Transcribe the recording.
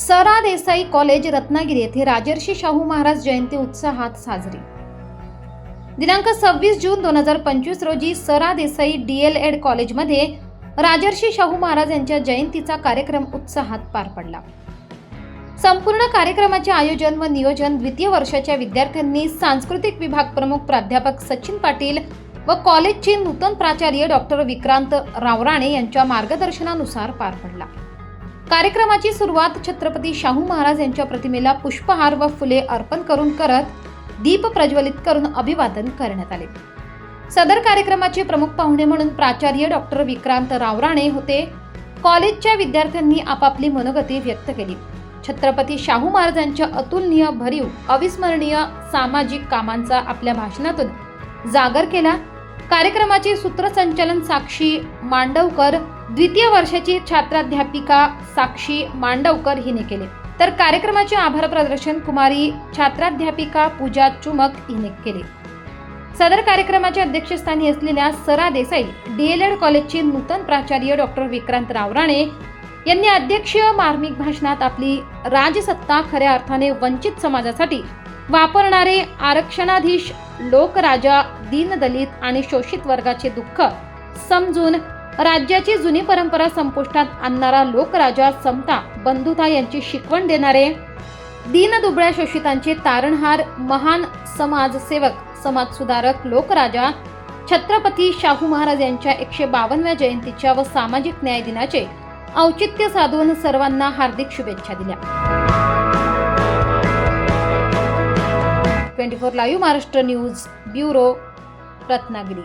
सरा देसाई कॉलेज रत्नागिरी येथे राजर्षी शाहू महाराज जयंती उत्साहात साजरी. दिनांक सव्वीस जून दोन हजार पंचवीस रोजी सरा देसाई डी एल एड कॉलेजमध्ये राजर्षी शाहू महाराज यांच्या जयंतीचा कार्यक्रम उत्साहात पार पडला. संपूर्ण कार्यक्रमाचे आयोजन व नियोजन द्वितीय वर्षाच्या विद्यार्थ्यांनी सांस्कृतिक विभाग प्रमुख प्राध्यापक सचिन पाटील व कॉलेजचे नूतन प्राचार्य डॉक्टर विक्रांत रावराणे यांच्या मार्गदर्शनानुसार पार पडला. कार्यक्रमाची सुरुवात छत्रपती शाहू महाराज यांच्या प्रतिमेला पुष्पहार व फुले अर्पण करून करत दीप प्रज्वलित करून अभिवादन करण्यात आले. सदर कार्यक्रमाचे प्रमुख पाहुणे म्हणून प्राचार्य डॉक्टर विक्रांत रावराणे होते. कॉलेजच्या विद्यार्थ्यांनी आपापली मनोगती व्यक्त केली. छत्रपती शाहू महाराजांच्या अतुलनीय भरीव अविस्मरणीय सामाजिक कामांचा आपल्या भाषणातून जागर केला. कार्यक्रमाचे सूत्रसंचालन साक्षी मांडवकर द्वितीय वर्षाची छात्राध्यापिका साक्षी मांडवकर हिने केले. तर कार्यक्रमाचे आभार प्रदर्शन कुमारी छात्राध्यापिका पूजा चुमक हिने केले. सदर कार्यक्रमाच्या अध्यक्षस्थानी असलेल्या सरा देसाई डीएलएड कॉलेजचे नूतन प्राचार्य डॉक्टर विक्रांत रावराणे यांनी अध्यक्षीय मार्मिक भाषणात आपली राजसत्ता खऱ्या अर्थाने वंचित समाजासाठी वापरणारे आरक्षणाधीश लोकराजा दीनदलित आणि शोषित वर्गाचे दुःख समजून राज्याची जुनी परंपरा संपुष्टात आणणारा लोकराजा समता बंधुता यांची शिकवण देणारे दीनदुबळ्या शोषितांचे तारणहार महान समाजसेवक समाजसुधारक लोकराजा छत्रपती शाहू महाराज यांच्या एकशे बावन्नव्या जयंतीच्या व सामाजिक न्याय दिनाचे औचित्य साधून सर्वांना हार्दिक शुभेच्छा दिल्या. Twenty four live Maharashtra news bureau Ratnagiri.